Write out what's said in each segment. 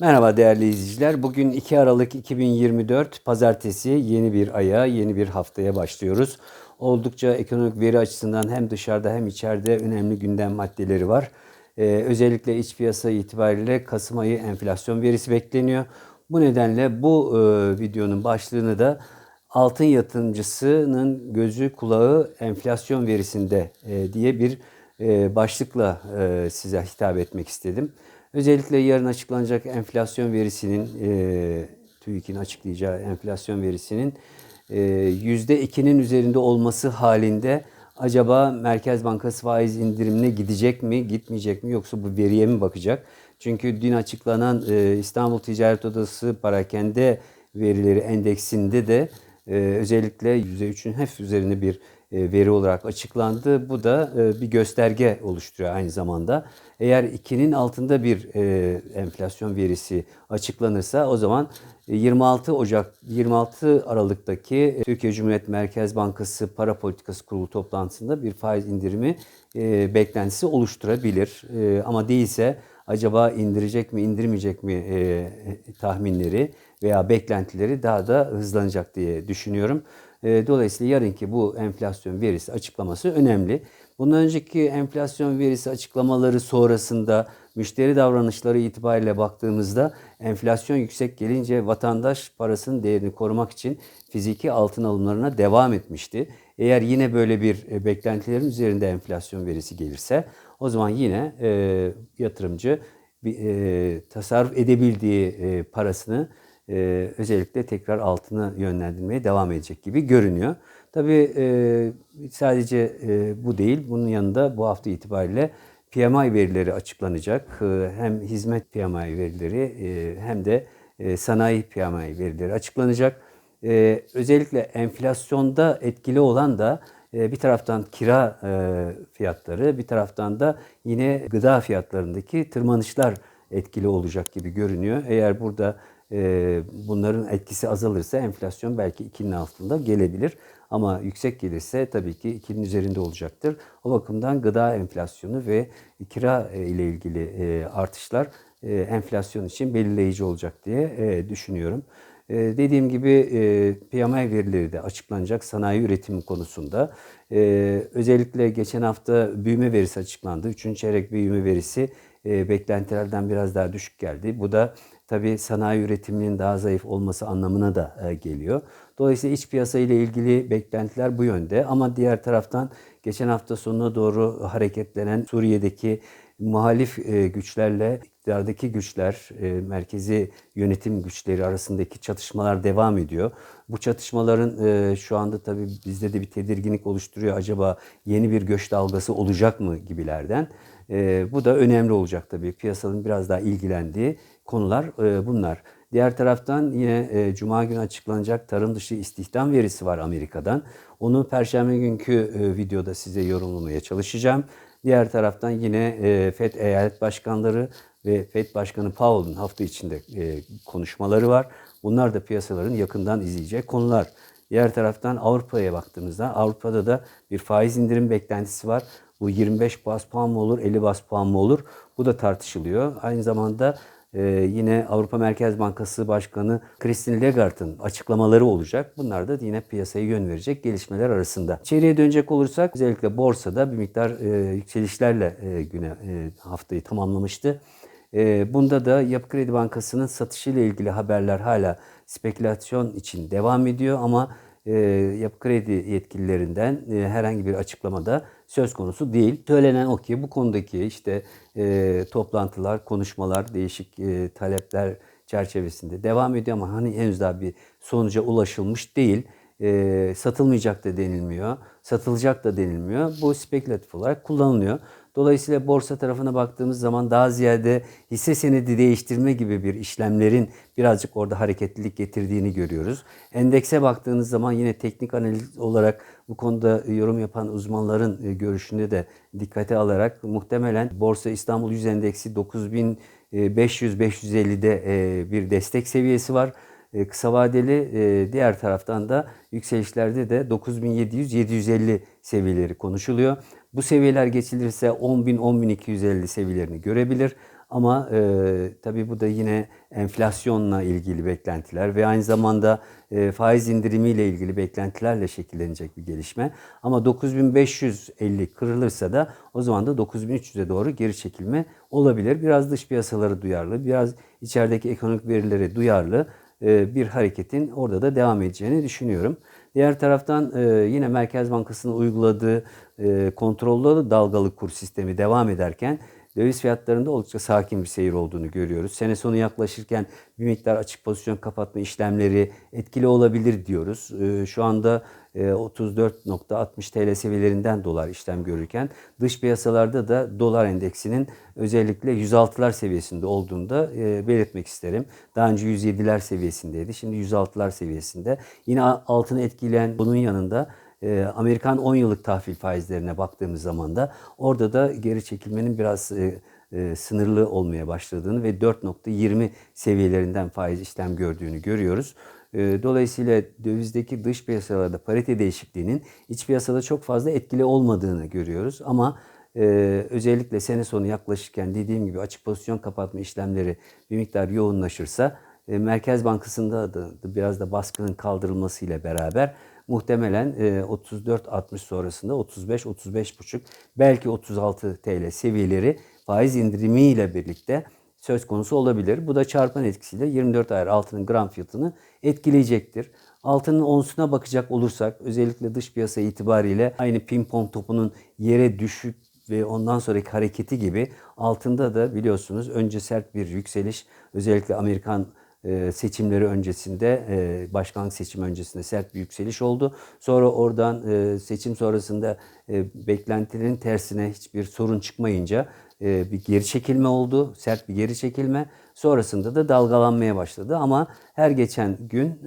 Merhaba değerli izleyiciler. Bugün 2 Aralık 2024 Pazartesi yeni bir aya, yeni bir haftaya başlıyoruz. Oldukça ekonomik veri açısından hem dışarıda hem içeride önemli gündem maddeleri var. Ee, özellikle iç piyasa itibariyle Kasım ayı enflasyon verisi bekleniyor. Bu nedenle bu e, videonun başlığını da altın yatırımcısının gözü kulağı enflasyon verisinde e, diye bir başlıkla e, size hitap etmek istedim. Özellikle yarın açıklanacak enflasyon verisinin, e, TÜİK'in açıklayacağı enflasyon verisinin e, yüzde 2'nin üzerinde olması halinde acaba Merkez Bankası faiz indirimine gidecek mi, gitmeyecek mi yoksa bu veriye mi bakacak? Çünkü dün açıklanan e, İstanbul Ticaret Odası parakende verileri endeksinde de e, özellikle %3'ün hep üzerinde bir e, veri olarak açıklandı. Bu da e, bir gösterge oluşturuyor aynı zamanda. Eğer 2'nin altında bir e, enflasyon verisi açıklanırsa o zaman 26 Ocak 26 Aralık'taki Türkiye Cumhuriyet Merkez Bankası Para Politikası Kurulu toplantısında bir faiz indirimi beklentisi oluşturabilir. Ama değilse acaba indirecek mi indirmeyecek mi tahminleri veya beklentileri daha da hızlanacak diye düşünüyorum. E, dolayısıyla yarınki bu enflasyon verisi açıklaması önemli. Bundan önceki enflasyon verisi açıklamaları sonrasında müşteri davranışları itibariyle baktığımızda enflasyon yüksek gelince vatandaş parasının değerini korumak için fiziki altın alımlarına devam etmişti. Eğer yine böyle bir e, beklentilerin üzerinde enflasyon verisi gelirse o zaman yine e, yatırımcı bir, e, tasarruf edebildiği e, parasını e, özellikle tekrar altına yönlendirmeye devam edecek gibi görünüyor. Tabii e, sadece e, bu değil, bunun yanında bu hafta itibariyle PMI verileri açıklanacak. Hem hizmet PMI verileri hem de sanayi PMI verileri açıklanacak. Özellikle enflasyonda etkili olan da bir taraftan kira fiyatları, bir taraftan da yine gıda fiyatlarındaki tırmanışlar etkili olacak gibi görünüyor. Eğer burada e, bunların etkisi azalırsa enflasyon belki 2'nin altında gelebilir. Ama yüksek gelirse tabii ki 2'nin üzerinde olacaktır. O bakımdan gıda enflasyonu ve kira e, ile ilgili e, artışlar e, enflasyon için belirleyici olacak diye düşünüyorum. Dediğim gibi e, PMI verileri de açıklanacak sanayi üretimi konusunda. Özellikle geçen hafta büyüme verisi açıklandı. Üçüncü çeyrek büyüme verisi beklentilerden biraz daha düşük geldi. Bu da tabii sanayi üretiminin daha zayıf olması anlamına da e, geliyor. Dolayısıyla iç piyasa ile ilgili beklentiler bu yönde ama diğer taraftan geçen hafta sonuna doğru hareketlenen Suriye'deki muhalif e, güçlerle iktidardaki güçler, e, merkezi yönetim güçleri arasındaki çatışmalar devam ediyor. Bu çatışmaların şu anda tabii bizde de bir tedirginlik oluşturuyor. Acaba yeni bir göç dalgası olacak mı gibilerden. Bu da önemli olacak tabii. Piyasanın biraz daha ilgilendiği konular e, bunlar. Diğer taraftan yine e, Cuma günü açıklanacak tarım dışı istihdam verisi var Amerika'dan. Onu Perşembe günkü e, videoda size yorumlamaya çalışacağım. Diğer taraftan yine e, FED eyalet başkanları ve FED Başkanı Powell'ın hafta içinde konuşmaları var. Bunlar da piyasaların yakından izleyecek konular. Diğer taraftan Avrupa'ya baktığımızda Avrupa'da da bir faiz indirim beklentisi var. Bu 25 bas puan mı olur, 50 bas puan mı olur? Bu da tartışılıyor. Aynı zamanda ee, yine Avrupa Merkez Bankası Başkanı Christine Lagarde'ın açıklamaları olacak. Bunlar da yine piyasaya yön verecek gelişmeler arasında. İçeriye dönecek olursak özellikle borsada bir miktar e, yükselişlerle e, güne e, haftayı tamamlamıştı. E, bunda da Yapı Kredi Bankası'nın satışıyla ilgili haberler hala spekülasyon için devam ediyor ama Yapı Kredi yetkililerinden herhangi bir açıklamada söz konusu değil. Söylenen o ki bu konudaki işte e, toplantılar, konuşmalar, değişik e, talepler çerçevesinde devam ediyor ama hani henüz daha bir sonuca ulaşılmış değil. E, satılmayacak da denilmiyor, satılacak da denilmiyor. Bu spekülatif olarak kullanılıyor. Dolayısıyla borsa tarafına baktığımız zaman daha ziyade hisse senedi değiştirme gibi bir işlemlerin birazcık orada hareketlilik getirdiğini görüyoruz. Endekse baktığınız zaman yine teknik analiz olarak bu konuda yorum yapan uzmanların e, görüşünde de dikkate alarak muhtemelen Borsa İstanbul 100 Endeksi 9500-550'de e, bir destek seviyesi var. E, kısa vadeli diğer taraftan da yükselişlerde de 9700-750 seviyeleri konuşuluyor. Bu seviyeler geçilirse 10.000-10.250 seviyelerini görebilir. Ama e, tabii bu da yine enflasyonla ilgili beklentiler ve aynı zamanda e, faiz indirimiyle ilgili beklentilerle şekillenecek bir gelişme. Ama 9550 kırılırsa da o zaman da 9300'e doğru geri çekilme olabilir. Biraz dış piyasaları duyarlı, biraz içerideki ekonomik verilere duyarlı e, bir hareketin orada da devam edeceğini düşünüyorum. Diğer taraftan e, yine Merkez Bankası'nın uyguladığı e, kontrollü dalgalı kur sistemi devam ederken döviz fiyatlarında oldukça sakin bir seyir olduğunu görüyoruz. Sene sonu yaklaşırken bir miktar açık pozisyon kapatma işlemleri etkili olabilir diyoruz. E, şu anda e, 34.60 TL seviyelerinden dolar işlem görürken dış piyasalarda da dolar endeksinin özellikle 106'lar seviyesinde olduğunu da e, belirtmek isterim. Daha önce 107'ler seviyesindeydi. Şimdi 106'lar seviyesinde. Yine altını etkileyen bunun yanında e, Amerikan 10 yıllık tahvil faizlerine baktığımız zaman da orada da geri çekilmenin biraz e, e, sınırlı olmaya başladığını ve 4.20 seviyelerinden faiz işlem gördüğünü görüyoruz. E, dolayısıyla dövizdeki dış piyasalarda parite değişikliğinin iç piyasada çok fazla etkili olmadığını görüyoruz. Ama e, özellikle sene sonu yaklaşırken dediğim gibi açık pozisyon kapatma işlemleri bir miktar yoğunlaşırsa e, Merkez Bankası'nda da, biraz da baskının kaldırılmasıyla beraber muhtemelen e, 34-60 sonrasında 35-35,5 belki 36 TL seviyeleri faiz indirimiyle birlikte söz konusu olabilir. Bu da çarpan etkisiyle 24 ayar altının gram fiyatını etkileyecektir. Altının onsuna bakacak olursak özellikle dış piyasa itibariyle aynı ping pong topunun yere düşük ve ondan sonraki hareketi gibi altında da biliyorsunuz önce sert bir yükseliş özellikle Amerikan e, seçimleri öncesinde, e, başkanlık seçimi öncesinde sert bir yükseliş oldu. Sonra oradan e, seçim sonrasında beklentilerin tersine hiçbir sorun çıkmayınca bir geri çekilme oldu, sert bir geri çekilme. Sonrasında da dalgalanmaya başladı ama her geçen gün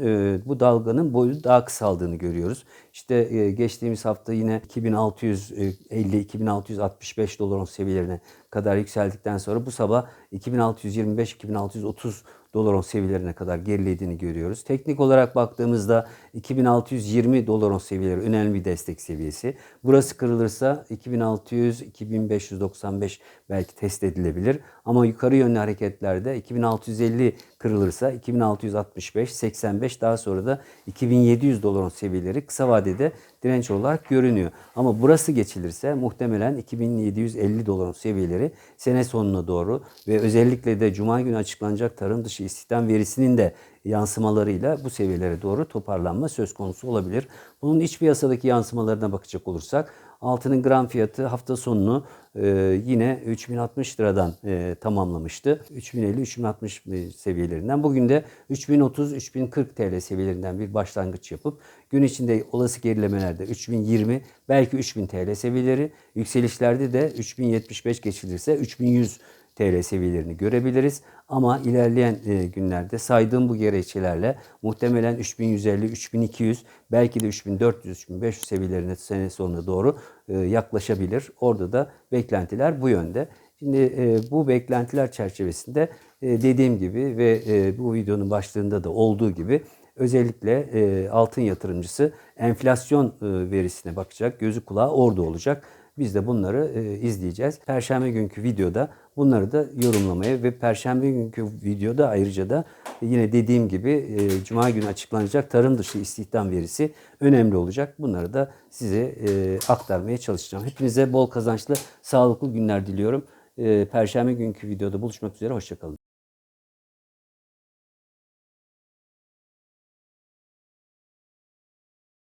bu dalganın boyu daha kısaldığını görüyoruz. İşte geçtiğimiz hafta yine 2650-2665 dolar seviyelerine kadar yükseldikten sonra bu sabah 2625-2630 dolar seviyelerine kadar gerilediğini görüyoruz. Teknik olarak baktığımızda 2620 dolar seviyeleri önemli bir destek seviyesi. Burası kırılırsa 2600-2595 belki test edilebilir. Ama yukarı yönlü hareketlerde 2650 kırılırsa 2665-85 daha sonra da 2700 dolar seviyeleri kısa vadede direnç olarak görünüyor. Ama burası geçilirse muhtemelen 2750 dolar seviyeleri sene sonuna doğru ve özellikle de cuma günü açıklanacak tarım dışı istihdam verisinin de yansımalarıyla bu seviyelere doğru toparlanma söz konusu olabilir. Bunun iç piyasadaki yansımalarına bakacak olursak altının gram fiyatı hafta sonunu e, yine 3060 liradan e, tamamlamıştı. 3050-3060 seviyelerinden. Bugün de 3030-3040 TL seviyelerinden bir başlangıç yapıp gün içinde olası gerilemelerde 3020 belki 3000 TL seviyeleri yükselişlerde de 3075 geçilirse 3100 TL seviyelerini görebiliriz. Ama ilerleyen e, günlerde saydığım bu gerekçelerle muhtemelen 3150, 3200 belki de 3400, 3500 seviyelerine sene sonuna doğru e, yaklaşabilir. Orada da beklentiler bu yönde. Şimdi e, bu beklentiler çerçevesinde dediğim gibi ve bu videonun başlığında da olduğu gibi özellikle altın yatırımcısı enflasyon verisine bakacak. Gözü kulağı orada olacak. Biz de bunları e, izleyeceğiz. Perşembe günkü videoda bunları da yorumlamaya ve Perşembe günkü videoda ayrıca da yine dediğim gibi e, Cuma günü açıklanacak tarım dışı istihdam verisi önemli olacak. Bunları da size e, aktarmaya çalışacağım. Hepinize bol kazançlı, sağlıklı günler diliyorum. E, Perşembe günkü videoda buluşmak üzere. Hoşçakalın.